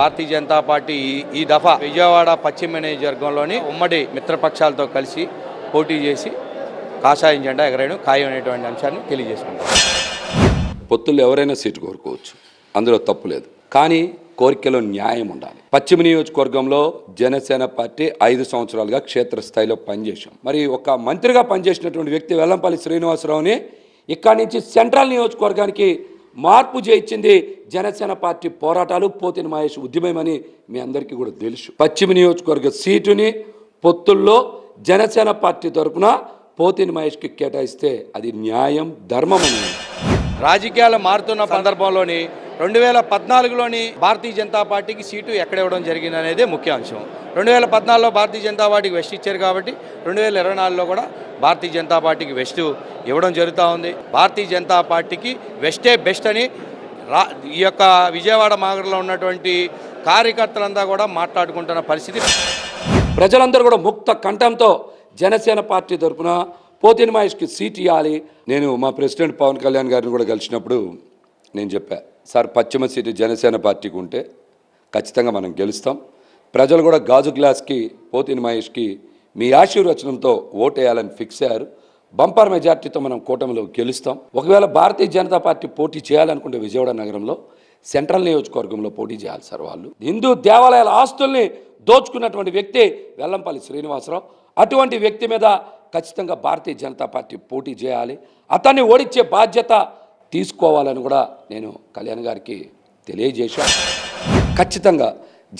Bharatiya Janata party ఈ- దఫా విజయవాడ పశ్చిమ నియోజకవర్గంలోని ఉమ్మడి మిత్రపక్షాలతో కలిసి పోటీ చేసి కాషాయం జెండా ఎగరేయడం ఖాయం అనేటువంటి అంశాన్ని తెలియజేసుకుంటాం పొత్తుల్లో ఎవరైనా సీటు కోరుకోవచ్చు. అందులో తప్పు లేదు. కానీ కోరికలో న్యాయం ఉండాలి. పశ్చిమ నియోజకవర్గంలో జనసేన పార్టీ ఐదు సంవత్సరాలుగా క్షేత్రస్థాయిలో పనిచేశాం. మరి ఒక మంత్రిగా పనిచేసినటువంటి వ్యక్తి వెల్లంపల్లి శ్రీనివాసరావుని ఇక్కడి నుంచి సెంట్రల్ నియోజకవర్గానికి మార్పు చేయించింది జనసేన పార్టీ పోరాటాలు పోతిన మహేష్ ఉద్యమమని మీ అందరికీ కూడా తెలుసు. పశ్చిమ నియోజకవర్గ సీటుని పొత్తుల్లో జనసేన పార్టీ తరఫున పోతిని మహేష్కి కేటాయిస్తే అది న్యాయం ధర్మం రాజకీయాలు మారుతున్న సందర్భంలోని రెండు వేల పద్నాలుగులోని భారతీయ జనతా పార్టీకి సీటు ఎక్కడ ఇవ్వడం జరిగింది అనేదే ముఖ్య అంశం. రెండు వేల పద్నాలుగులో భారతీయ జనతా పార్టీకి వెస్ట్ ఇచ్చారు కాబట్టి రెండు వేల ఇరవై నాలుగులో కూడా భారతీయ జనతా పార్టీకి వెస్ట్ ఇవ్వడం జరుగుతూ ఉంది. భారతీయ జనతా పార్టీకి వెస్టే బెస్ట్ అని రా ఈ యొక్క విజయవాడ మాగడలో ఉన్నటువంటి కార్యకర్తలంతా కూడా మాట్లాడుకుంటున్న పరిస్థితి. ప్రజలందరూ కూడా ముక్త కంఠంతో జనసేన పార్టీ తరపున పోతిని మహేష్కి సీట్ ఇవ్వాలి. నేను మా ప్రెసిడెంట్ పవన్ కళ్యాణ్ గారిని కూడా కలిసినప్పుడు నేను చెప్పాను సార్ పశ్చిమ సీటు జనసేన పార్టీకి ఉంటే ఖచ్చితంగా మనం గెలుస్తాం. ప్రజలు కూడా గాజు గ్లాస్కి పోతిని మహేష్కి మీ ఆశీర్వచనంతో ఓటేయాలని ఫిక్స్ అయ్యారు. బంపర్ మెజార్టీతో మనం కూటమిలో గెలుస్తాం. ఒకవేళ భారతీయ జనతా పార్టీ పోటీ చేయాలనుకుంటే విజయవాడ నగరంలో సెంట్రల్ నియోజకవర్గంలో పోటీ చేయాలి సార్ వాళ్ళు. హిందూ దేవాలయాల ఆస్తుల్ని దోచుకున్నటువంటి వ్యక్తి వెల్లంపల్లి శ్రీనివాసరావు. అటువంటి వ్యక్తి మీద ఖచ్చితంగా భారతీయ జనతా పార్టీ పోటీ చేయాలి. అతన్ని ఓడించే బాధ్యత తీసుకోవాలని కూడా నేను కళ్యాణ్ గారికి తెలియజేశాను ఖచ్చితంగా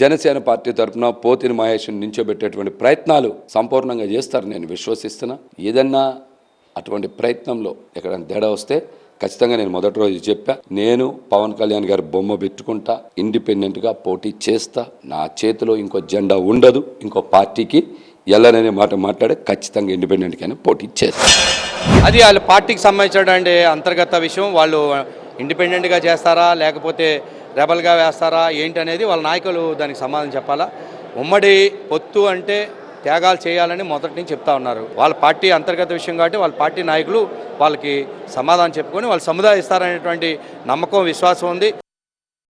జనసేన పార్టీ తరఫున పోతిని మహేష్ని నించోబెట్టేటువంటి ప్రయత్నాలు సంపూర్ణంగా చేస్తారు నేను విశ్వసిస్తున్నా. ఏదన్నా అటువంటి ప్రయత్నంలో ఎక్కడైనా తేడా వస్తే ఖచ్చితంగా నేను మొదటి రోజు చెప్పా. నేను పవన్ కళ్యాణ్ గారి బొమ్మ పెట్టుకుంటా ఇండిపెండెంట్గా పోటీ చేస్తా. నా చేతిలో ఇంకో జెండా ఉండదు ఇంకో పార్టీకి. ఎల్లననే మాట మాట్లాడే ఖచ్చితంగా ఇండిపెండెంట్గానే పోటీ చేస్తారు. అది వాళ్ళ పార్టీకి సంబంధించినటువంటి అంతర్గత విషయం. వాళ్ళు ఇండిపెండెంట్గా చేస్తారా లేకపోతే రెబల్గా వేస్తారా ఏంటి అనేది వాళ్ళ నాయకులు దానికి సమాధానం చెప్పాలా. ఉమ్మడి పొత్తు అంటే త్యాగాలు చేయాలని మొదటి నుంచి చెప్తా ఉన్నారు. వాళ్ళ పార్టీ అంతర్గత విషయం కాబట్టి వాళ్ళ పార్టీ నాయకులు వాళ్ళకి సమాధానం చెప్పుకొని వాళ్ళు సముదాయిస్తారనేటువంటి నమ్మకం విశ్వాసం ఉంది.